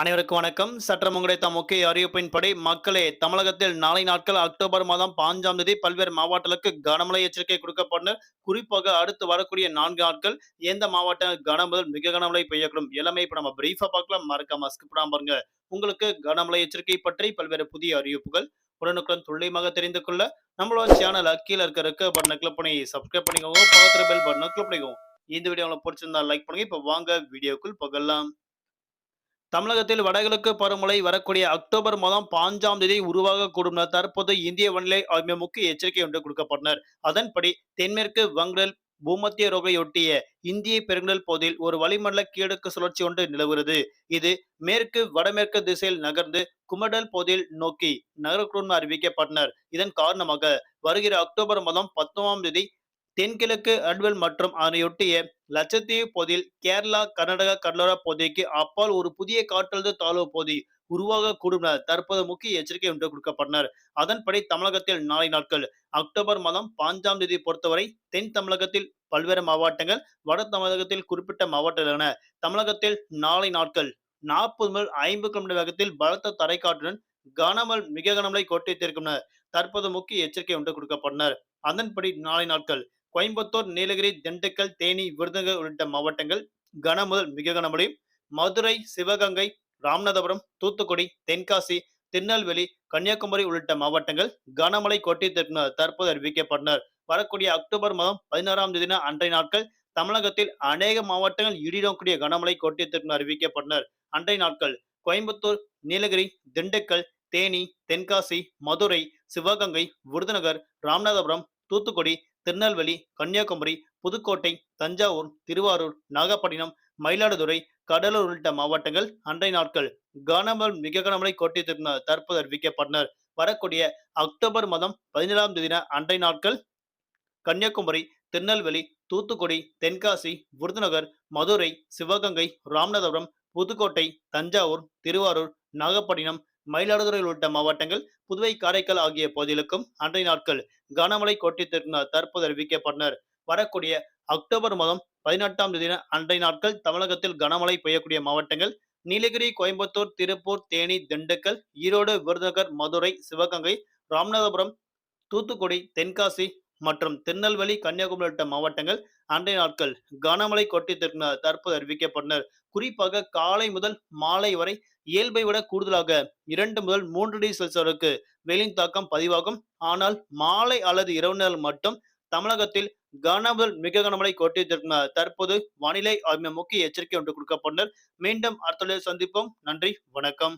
அனைவருக்கும் வணக்கம். சற்றம் கிடைத்த முக்கிய அறிவிப்பின்படி மக்களே தமிழகத்தில் நாளை நாட்கள் அக்டோபர் மாதம் பாஞ்சாம் தேதி பல்வேறு மாவட்டங்களுக்கு கனமழை எச்சரிக்கை கொடுக்கப்பட்டு குறிப்பாக அடுத்து வரக்கூடிய நான்கு நாட்கள் எந்த மாவட்டங்கள் கன முதல் மிக கனமழை பெய்யக்கூடும் எல்லாமே இப்ப நம்ம பிரீஃபா பார்க்கலாம். மறக்காம ஸ்கிப் பாருங்க. உங்களுக்கு கனமழை எச்சரிக்கை பற்றி பல்வேறு புதிய அறிவிப்புகள் உடனுக்குடன் துல்லியமாக தெரிந்து கொள்ள நம்மளோட சேனல் கீழே இருக்க இருக்க பட்டனை கிளிக் பண்ணி சப்ஸ்கிரைப் பண்ணிக்கோங்க. பக்கத்துல பெல் பட்டனை கிளிக் பண்ணிக்கோங்க. இந்த வீடியோ உங்களுக்கு பிடிச்சிருந்தா லைக் பண்ணுங்க. இப்ப வாங்க வீடியோக்குள் பகலாம். தமிழகத்தில் வடகிழக்கு பருவமழை வரக்கூடிய அக்டோபர் மாதம் பாஞ்சாம் தேதி உருவாகக்கூடும் என தற்போது இந்திய வானிலை ஆய்வு முக்கிய எச்சரிக்கை ஒன்று கொடுக்கப்பட்டனர் அதன்படி தென்மேற்கு வங்கடல் பூமத்திய ரோகையொட்டிய இந்திய பெருங்கடல் பகுதியில் ஒரு வளிமண்டல கீழக்கு சுழற்சி ஒன்று நிலவுகிறது. இது மேற்கு வடமேற்கு திசையில் நகர்ந்து குமடல் பகுதியில் நோக்கி நகரக்கூடும் அறிவிக்கப்பட்டனர். இதன் காரணமாக வருகிற அக்டோபர் மாதம் பத்தொன்பதாம் தேதி தென்கிழக்கு அட்வல் மற்றும் அதனையொட்டிய லட்சத்தீவு பகுதியில் கேரளா கர்நாடகா கடலோர பகுதிக்கு அப்பால் ஒரு புதிய காற்றழுத்த தாழ்வு பகுதி உருவாகக்கூடும் என தற்போது முக்கிய எச்சரிக்கை ஒன்று கொடுக்கப்பட்டனர். அதன்படி தமிழகத்தில் நாளை நாட்கள் அக்டோபர் மாதம் பாஞ்சாம் தேதி பொறுத்தவரை தென் தமிழகத்தில் பல்வேறு மாவட்டங்கள் வட தமிழகத்தில் குறிப்பிட்ட மாவட்டங்கள் தமிழகத்தில் நாளை நாட்கள் நாற்பது முதல் ஐம்பது கிலோமீட்டர் வேகத்தில் பலத்த தரைக்காற்றுடன் கனமல் மிக கனமழை கொட்டித்திருக்கும் தீர்க்கும் தற்போது முக்கிய எச்சரிக்கை ஒன்று கொடுக்கப்பட்டனர். அதன்படி நாளை நாட்கள் கோயம்புத்தூர் நீலகிரி திண்டுக்கல் தேனி விருதுநகர் உள்ளிட்ட மாவட்டங்கள் கன முதல் மிக கனமழை. மதுரை சிவகங்கை ராமநாதபுரம் தூத்துக்குடி தென்காசி திருநெல்வேலி கன்னியாகுமரி உள்ளிட்ட மாவட்டங்கள் கனமழை கொட்டி தற்போது அறிவிக்கப்பட்டனர் வரக்கூடிய அக்டோபர் மாதம் பதினாறாம் தேதி அன்றைய நாட்கள் தமிழகத்தில் அநேக மாவட்டங்கள் இடிடக்கூடிய கனமழை கொட்டி அறிவிக்கப்பட்டனர் அன்றைய நாட்கள் கோயம்புத்தூர் நீலகிரி திண்டுக்கல் தேனி தென்காசி மதுரை சிவகங்கை விருதுநகர் ராமநாதபுரம் தூத்துக்குடி திருநெல்வேலி கன்னியாகுமரி புதுக்கோட்டை தஞ்சாவூர் திருவாரூர் நாகப்பட்டினம் மயிலாடுதுறை கடலூர் உள்ளிட்ட மாவட்டங்கள் அண்டை நாட்கள் கனமல் மிக கனமழை கொட்டித்திருந்த தற்போது அறிவிக்கப்பட்டனர். வரக்கூடிய அக்டோபர் மாதம் பதினேழாம் தேதி அண்டை நாட்கள் கன்னியாகுமரி திருநெல்வேலி தூத்துக்குடி தென்காசி விருதுநகர் மதுரை சிவகங்கை ராமநாதபுரம் புதுக்கோட்டை தஞ்சாவூர் திருவாரூர் நாகப்பட்டினம் மயிலாடுதுறை உள்ளிட்ட மாவட்டங்கள் புதுவை காரைக்கால் ஆகிய பகுதிகளுக்கும் அன்றைய நாட்கள் கனமழை கொட்டித்திருந்தார் தற்போது அறிவிக்கப்பட்டனர். வரக்கூடிய அக்டோபர் மாதம் பதினெட்டாம் தேதி அன்றைய நாட்கள் தமிழகத்தில் கனமழை பெய்யக்கூடிய மாவட்டங்கள் நீலகிரி கோயம்புத்தூர் திருப்பூர் தேனி திண்டுக்கல் ஈரோடு விருதுநகர் மதுரை சிவகங்கை ராமநாதபுரம் தூத்துக்குடி தென்காசி மற்றும் திருநெல்வேலி கன்னியாகுமரி உள்ளிட்ட மாவட்டங்கள் அன்றைய நாட்கள் கனமழை கொட்டி தற்போது அறிவிக்கப்பட்டனர். குறிப்பாக காலை முதல் மாலை வரை இயல்பை விட கூடுதலாக இரண்டு முதல் மூன்று டிகிரி செல்சியஸுக்கு வெயிலின் தாக்கம் பதிவாகும். ஆனால் மாலை அல்லது இரவு நேரம் மட்டும் தமிழகத்தில் கனமுதல் மிக கனமழை கொட்டியிருக்கும் தற்போது வானிலை ஆகிய முக்கிய எச்சரிக்கை ஒன்று கொடுக்கப்பட்டனர். மீண்டும் அடுத்த சந்திப்போம். நன்றி வணக்கம்.